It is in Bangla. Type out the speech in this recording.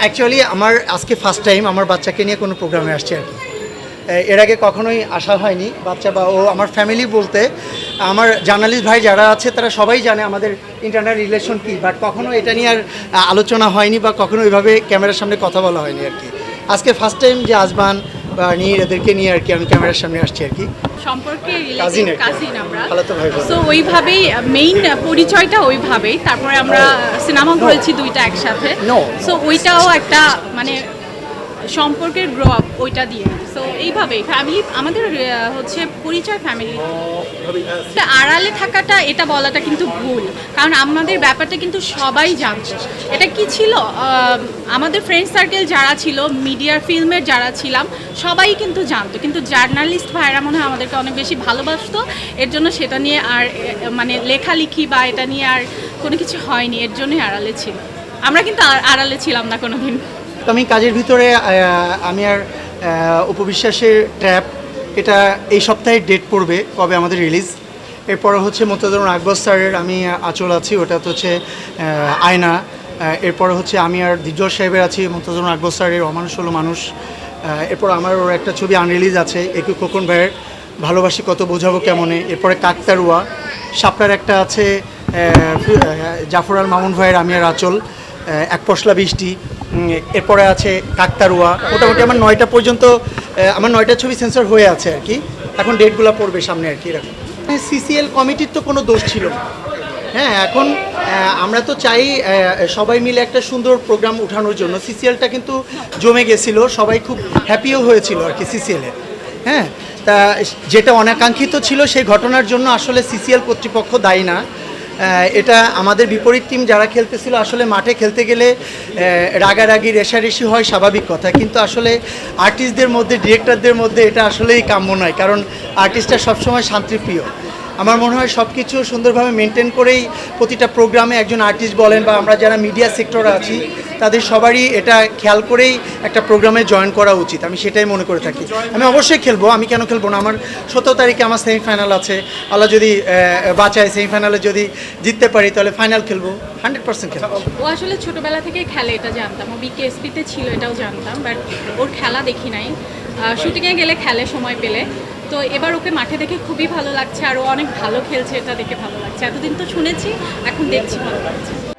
অ্যাকচুয়ালি আমার আজকে ফার্স্ট টাইম আমার বাচ্চাকে নিয়ে কোনো প্রোগ্রামে আসছে আর কি। এর আগে কখনোই আসা হয়নি। বাচ্চা বা ও আমার ফ্যামিলি বলতে, আমার জার্নালিস্ট ভাই যারা আছে, তারা সবাই জানে আমাদের ইন্টারনাল রিলেশন কী। বাট কখনো এটা নিয়ে আর আলোচনা হয়নি বা কখনো ওইভাবে ক্যামেরার সামনে কথা বলা হয়নি আর কি। আজকে ফার্স্ট টাইম যে আসবান নিয়ে এদেরকে নিয়ে আর কি আমি ক্যামেরার সামনে আসছি আর কি। সম্পর্কে Cousin কাজিন আমরা। সো ওইভাবেই মেইন পরিচয়টা ওইভাবেই। তারপরে আমরা সিনেমা করেছি দুইটা একসাথে। সো ওইটাও একটা মানে সম্পর্কের গ্রো আপ ওইটা দিয়ে। সো এইভাবেই ফ্যামিলি আমাদের হচ্ছে পরিচয় ফ্যামিলি আড়ালে থাকাটা, এটা বলাটা কিন্তু ভুল। কারণ আমাদের ব্যাপারটা কিন্তু সবাই জানতো এটা কি ছিল? আমাদের ফ্রেন্ড সার্কেল যারা ছিল মিডিয়ার ফিল্মের যারা ছিলাম, সবাই কিন্তু জানতো। কিন্তু জার্নালিস্ট ভাইরা মনে হয় আমাদেরকে অনেক বেশি ভালোবাসতো। এর জন্য সেটা নিয়ে আর মানে লেখালেখি বা এটা নিয়ে আর কোনো কিছু হয়নি। এর জন্যই আড়ালে ছিল। আমরা কিন্তু আড়ালে ছিলাম না কোনো দিন তো আমি কাজের ভিতরে আমি আর উপবিশ্বাসের ট্র্যাপ এটা এই সপ্তাহে ডেট পড়বে কবে আমাদের রিলিজ এরপরে হচ্ছে মোতাদরুন আকবর স্যারের আমি আচল আছি ওটা তো হচ্ছে আয়না। এরপরে হচ্ছে আমি আর দিজ্জল সাহেবের আছি মোতাদরুন আকবর স্যারের অমানুষ হলো মানুষ এরপর আমার ওর একটা ছবি আনরিলিজ আছে, একু খোকন ভাইয়ের, ভালোবাসি কত বোঝাবো কেমনে। এরপরে কাকতারুয়া, সাপটার একটা আছে জাফর আল মামুন ভাইয়ের আমি আর আচল। এক পশলা বৃষ্টি এরপরে আছে কাকতারুয়া মোটামুটি আমার নয়টা পর্যন্ত আমার নয়টা ছবি সেন্সর হয়ে আছে আর কি। এখন ডেটগুলো পড়বে সামনে আর কি, এরকম। সিসিএল কমিটির তো কোনো দোষ ছিল না। হ্যাঁ এখন আমরা তো চাই সবাই মিলে একটা সুন্দর প্রোগ্রাম উঠানোর জন্য। সিসিএলটা কিন্তু জমে গেছিল, সবাই খুব হ্যাপিও হয়েছিল আর কি সিসিএলে হ্যাঁ তা যেটা অনাকাঙ্ক্ষিত ছিল সেই ঘটনার জন্য আসলে সিসিএল কর্তৃপক্ষ দায়ী না। এটা আমাদের বিপরীত টিম যারা খেলতেছিল, আসলে মাঠে খেলতে গেলে রাগারাগি, রেশারেশি হয় স্বাভাবিক কথা। কিন্তু আসলে আর্টিস্টদের মধ্যে ডিরেক্টরদের মধ্যে এটা আসলেই কাম্য নয়। কারণ আর্টিস্টটা সবসময় শান্তিপ্রিয়। আমার মনে হয় সব কিছু সুন্দরভাবে মেনটেন করেই প্রতিটা প্রোগ্রামে একজন আর্টিস্ট বলেন বা আমরা যারা মিডিয়া সেক্টরে আছি, তাদের সবারই এটা খেয়াল করেই একটা প্রোগ্রামে জয়েন করা উচিত। আমি সেটাই মনে করে থাকি। আমি অবশ্যই খেলব, আমি কেন খেলব না? আমার সতেরো তারিখে আমার সেমিফাইনাল আছে। আল্লাহ যদি বাঁচায় সেমিফাইনালে যদি জিততে পারি, তাহলে ফাইনাল খেলব। হান্ড্রেড পার্সেন্ট খেলব। ও আসলে ছোটবেলা থেকে খেলে, এটা জানতাম। ও বিকেএসপিতে ছিল, এটাও জানতাম বাট ওর খেলা দেখি নাই। শুটিংয়ে গেলে খেলে, সময় পেলে। তো এবার ওকে মাঠে দেখে খুবই ভালো লাগছে আর ও অনেক ভালো খেলছে, এটা দেখে ভালো লাগছে। এতদিন তো শুনেছি, এখন দেখছি ভালো লাগছে।